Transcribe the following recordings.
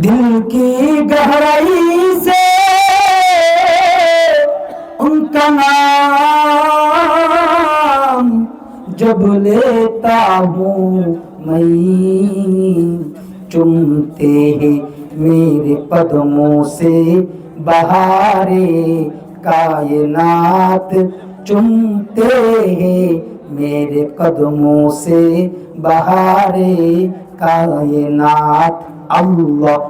दिल की गहराई से उनका नाम जब लेता हूँ मैं। चुमते हैं मेरे कदमों से बहारे कायनात। चुमते हैं मेरे कदमों से बहारे कायनात। अल्लाह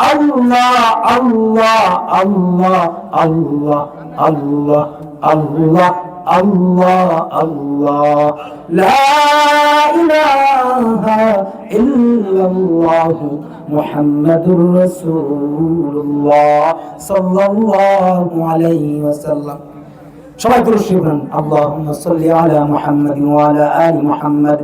الله الله الله الله الله الله الله الله. لا إله إلا الله محمد رسول الله صلى الله عليه وسلم. সবাই পুরুষ اللهم صل على محمد وعلى آل محمد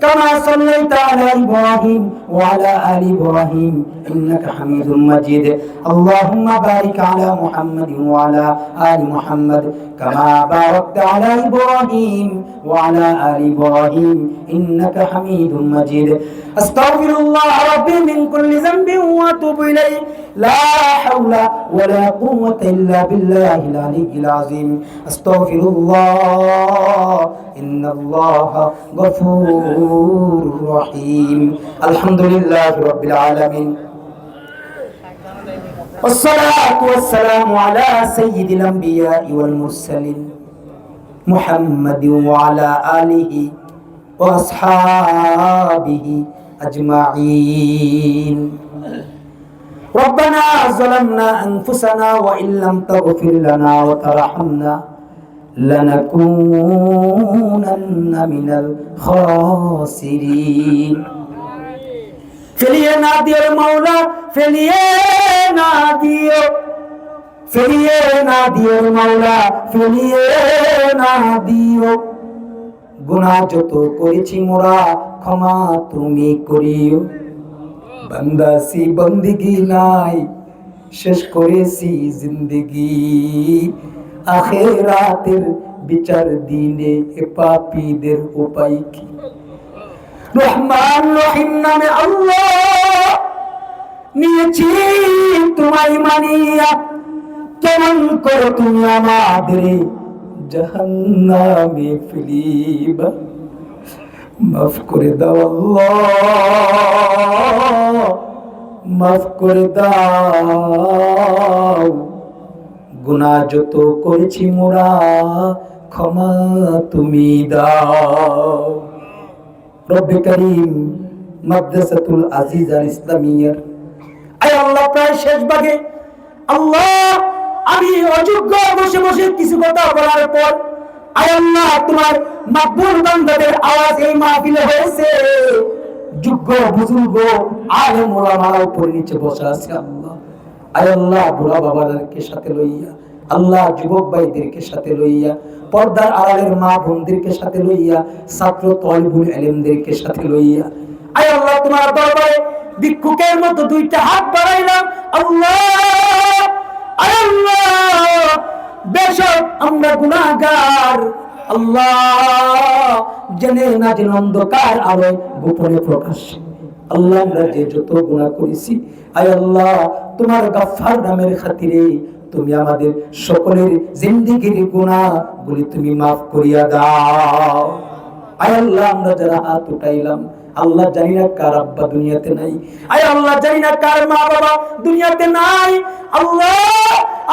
كما صليت على إبراهيم وعلى آل إبراهيم إنك حميد مجيد. اللهم بارك على محمد وعلى آل محمد كما باركت على إبراهيم وعلى آل إبراهيم إنك حميد مجيد. أستغفر الله ربي من كل ذنب وأتوب إليه. لا حول ولا قوة إلا بالله العلي العظيم. أستغفر الله إن الله غفور رحيم الحمد لله رب العالمين. والصلاة والسلام على سيد الأنبياء والمرسلين محمد وعلى آله وأصحابه أجمعين. ربنا ظلمنا أنفسنا وإن لم تغفر لنا وترحمنا لنكونن من الخاسرين ফেলিয়ে না দিও মাওলা ফেলিয়ে না দিও ফেলিয়ে না দিও মাওলা ফেলিয়ে না দিও গুনাহ যত করেছি মোরা ক্ষমা তুমি করিও বান্দাসি বন্দিগি নাই শেষ করেছি জিন্দগি আখেরাতের বিচার দিনে এ পাপীদের উপায় কি? রহমান রহিম নামে আল্লাহ নিয়েছি তোমায় মানিয়া, কেমন করে তুমি আমাদের জাহান্নামে ফেলিবা? মাফ করে দাও আল্লাহ, মাফ করে দাও। গুনাহ যত করেছি মোরা, ক্ষমা তুমি দাও। রব্বে করিম মাদ্রাসাতুল আজিজ আল ইসলামিয়ার। আয় আল্লাহ, প্রায় শেষ ভাগে। আল্লাহ, আমি অযোগ্য বসে বসে কিছু কথা বলার পর, আয় আল্লাহ, তোমার মাকবুল বান্দাদের আওয়াজ এই মাহফিলে হয়েছে। যোগ্য, বুজুর্গ, আলেম ওলামারা উপরে নিচে বসে আছে আল্লাহ। আয় আল্লাহ, বুড়া বাবাদেরকে সাথে লইয়া আল্লাহ যুবক ভাইদেরকে সাথে লইয়া, পর্দার আড়ালের মা বোনদেরকে সাথে লইয়া, ছাত্র তলবুল এলেমদেরকে সাথে লইয়া। আয় আল্লাহ, তোমার দরবারে ভিক্ষুকের মতো দুইটা হাত বাড়াইলাম। আল্লাহ, আয় আল্লাহ বেশক আমরা গুনাহগার। আল্লাহ, জেনে না জেনে অন্ধকার আলো গোপনে প্রকাশ্যে আল্লাহ, আমরা যে যত গুণা করেছি, আয় আল্লাহ, তোমার গাফার নামের খাতিরে তুমি আমাদের সকলের জিন্দিগির গুণা গুলি তুমি মাফ করিয়া দাও। আয় আল্লাহ, আমরা যারা হাত উঠাইলাম আল্লাহ জানি না কার আব্বা দুনিয়াতে নাই। আয় আল্লাহ জানি না কার মা বাবা দুনিয়াতে নাই। আল্লাহ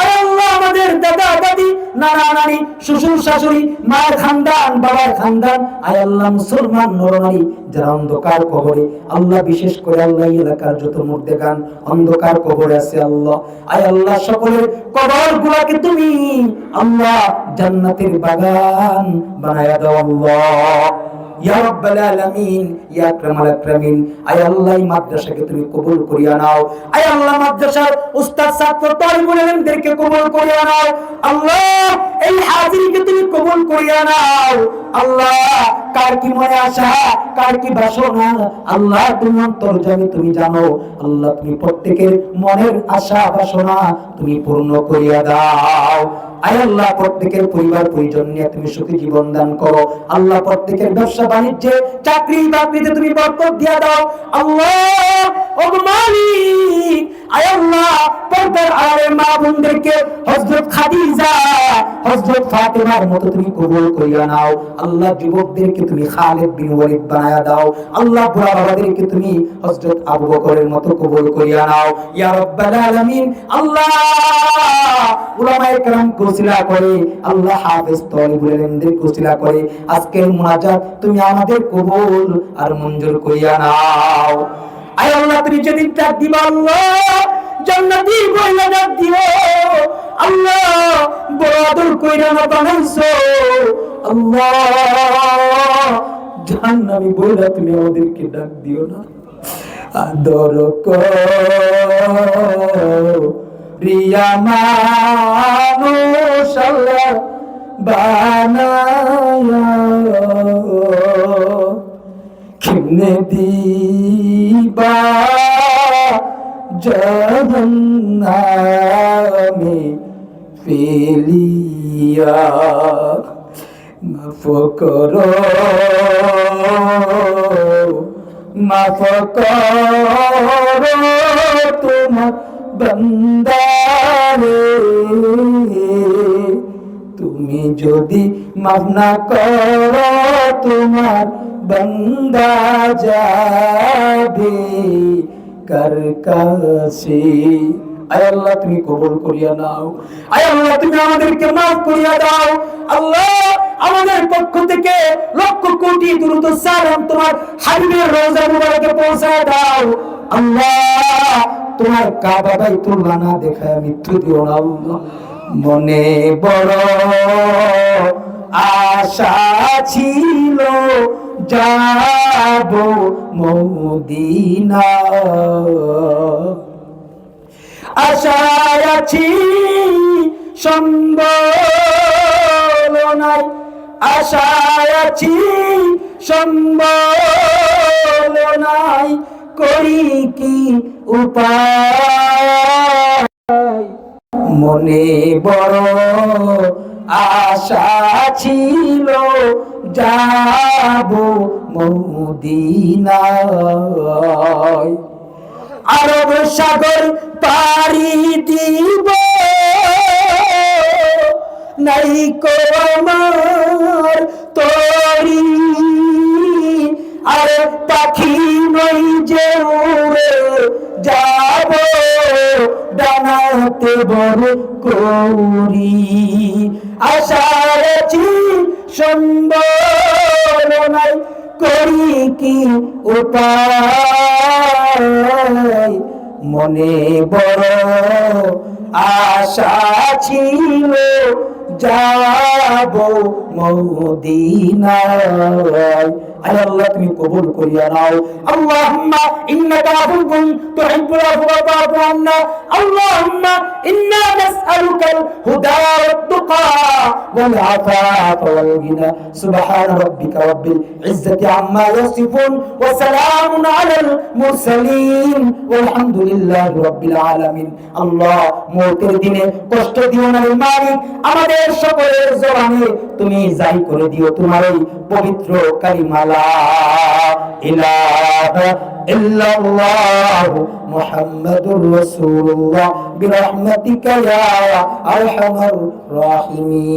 আল্লাহ আমাদের দাদা, দাদি, নানা, নানি, শ্বশুর, শাশুড়ি, মায়ের খানদান, বাবার খানদান। আল্লাহ মুসলমান, নরনারী, যারা অন্ধকার কবরে। আল্লাহ বিশেষ করে আল্লাহ এলাকার যত মধ্যে গান অন্ধকার কবরে আছে আল্লাহ। আয় আল্লাহ সকলের কবর গুলাকে তুমি আল্লাহ জান্নাতের বাগান বানায়া দাও আল্লাহ। ইয়া রাব্বাল আলামিন, ইয়া আকরামাল আকরামিন তুমি কবুল করিয়া নাও। আয় আল্লাহ, মাদ্রাসার উস্তাদ, ছাত্র তালিবুল ইলমদেরকে কবুল করিয়া নাও। আল্লাহ, এই হাজিরিকে তুমি কবুল করিয়া নাও। আল্লাহ, কার কি মনে আশা, কার কি বাসনা? আল্লাহ, তুমি অন্তর্জামী তুমি জানো। আল্লাহ, তুমি প্রত্যেকের মনের আশা, বাসনা তুমি পূর্ণ করিয়া দাও। আয় আল্লাহ, প্রত্যেকের পরিবার, পরিজন নিয়ে তুমি সুখী জীবন দান করো। আল্লাহ, প্রত্যেকের ব্যবসা বাণিজ্যে, চাকরি বাকরিতে তুমি বরকত দিয়া দাও। আল্লাহ, ও মালিক, আয় আল্লাহ, পর্দার আড়ালে মা বোনদেরকে হযরত খাদিজা হযরত ফাতেমার মতো তুমি কবুল করিয়া নাও। আল্লাহ যুবকদেরকে তুমি খালিদ বিন ওয়ালিদ বানায়া দাও। আল্লাহ বুড়া বাবাদেরকে তুমি হযরত আবু বকরের মতো কবুল করিয়া নাও। ইয়া রাব্বাল আলামিন, আল্লাহ! উলামায়ে কেরাম কুসিলা করে, আল্লাহ হাফেজ তালিবুল ইলমদের কুসিলা করে। আজকের মুনাজাত তুমি আমাদের কবুল আর মঞ্জুর করিয়া নাও। আয় আল্লাহ, তুমি যেদিন ডাক দিবা আল্লাহ জান্নাতি ডাক দিও। আল্লাহ, বড় আদর কইরা না বানাইছো। আল্লাহ, জাহান্নামী বইলা তুমি আমাদেরকে ডাক দিও না। আদর রিয়া মানুষ বানায়া কেমনে দিবা? জহন্নামে ফেলিয়া মাফ করো মাফ করো তোমার বন্দারে। তুমি যদি মাফ না করো তোমার বন্দা যাবে কার কাছে? আল্লাহ, তুমি কবুল করিয়া নাও। আল্লাহ, তুমি আমাদেরকে মাফ করিয়া দাও। আল্লাহ, আমাদের পক্ষ থেকে লক্ষ কোটি দ্রুত সালাম তোমার হাবিবের রোজা মুবারকে পৌঁছায় দাও। আল্লাহ, তোমার কাবা না দেখায় মৃত্যু দিও না, আল্লাহ। মনে বড় আশা ছিল যাব মদিনা। আশায় আছি সম্বল নাই আশায় আছি সম্বল নাই করি কি উপায়? মনে বড় আশা ছিল যাব মদিনায়। আরব সাগর পাড়ি দিব। নাই কো আমার তরি। আর পাখি ডানাতে বড় করি। আশা রাখি করি কি উপায়? মনে বড় আশা ছিল, যাব মদিনায়। আয় আল্লাহ, তুমি কবুল করিয়া নাও। আল্লাহুম্মা, ইন্নাকা আফুকুন তুহিব্বুল আফওয়া ফাআফু আন্না। আল্লাহুম্মা নাসআলুকাল ওয়াল গিনা সুবহান রাব্বিকা রাব্বিল ইজ্জাতি আম্মা ইয়াসিফুন ওয়া সালামুন আলাল মুরসালিন ওয়ালহামদুলিল্লাহি রাব্বিল আলামিন আল্লাহ মওতের দিনে কষ্ট দিও না মালিক। আমাদের সকলের জবানে তুমি জাহি করে দিও তোমার এই পবিত্র কালিমালা। ইলাহা ইল্লাল্লাহ মুহাম্মাদুর রাসূলুল্লাহ। বিরহমাতিকা ইয়া আরহামার রাহিমিন।